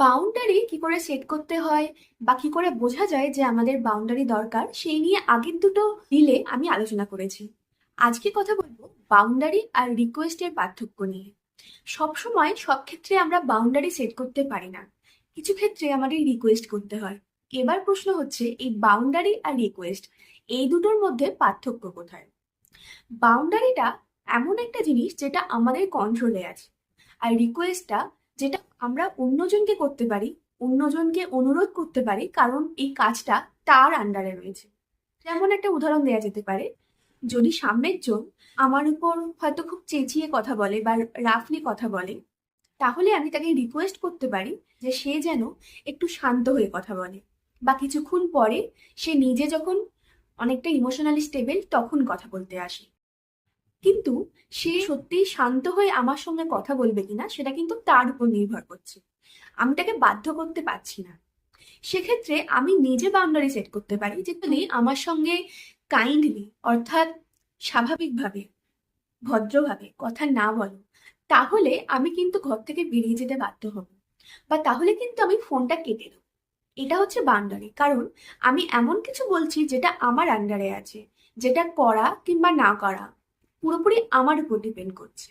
Boundary কি করে set করতে হয় বা কি করে বোঝা যায় যে আমাদের বাউন্ডারি দরকার, সেই নিয়ে আগের দুটো দিলে আমি আলোচনা করেছি। আজকে কথা বলব বাউন্ডারি আর রিকোয়েস্টের পার্থক্য নিয়ে। সবসময় সব ক্ষেত্রে আমরা বাউন্ডারি সেট করতে পারি না। কিছু ক্ষেত্রে আমাদের রিকোয়েস্ট করতে হয়। এবার প্রশ্ন হচ্ছে, এই বাউন্ডারি আর রিকোয়েস্ট এই দুটোর মধ্যে পার্থক্য কোথায়? বাউন্ডারিটা এমন একটা জিনিস যেটা আমাদের কন্ট্রোলে আছে। আর রিকোয়েস্টটা যেটা আমরা অন্যজনকে করতে পারি, অন্যজনকে অনুরোধ করতে পারি, কারণ এই কাজটা তার আন্ডারে রয়েছে। যেমন একটা উদাহরণ দেওয়া যেতে পারে, যদি সামনের জন আমার উপর হয়তো খুব চেঁচিয়ে কথা বলে বা রাফলি কথা বলে, তাহলে আমি তাকে রিকোয়েস্ট করতে পারি যে সে যেন একটু শান্ত হয়ে কথা বলে বা কিছুক্ষণ পরে সে নিজে যখন অনেকটা ইমোশনালি স্টেবল তখন কথা বলতে আসে। কিন্তু সে সত্যিই শান্ত হয়ে আমার সঙ্গে কথা বলবে কিনা সেটা কিন্তু তার উপর নির্ভর করছে। আমি তাকে বাধ্য করতে পারছি না। সেক্ষেত্রে আমি নিজে বাউন্ডারি সেট করতে পারি যে তুমি আমার সঙ্গে কাইন্ডলি অর্থাৎ স্বাভাবিকভাবে ভদ্রভাবে কথা না বলো। তাহলে আমি কিন্তু ঘর থেকে বেরিয়ে যেতে বাধ্য হব। বা তাহলে কিন্তু আমি ফোনটা কেটে দেবো। এটা হচ্ছে বাউন্ডারি কারণ আমি এমন কিছু বলছি যেটা আমার আন্ডারে আছে। যেটা করা কিংবা না করা। পুরোপুরি আমার উপর ডিপেন্ড করছে।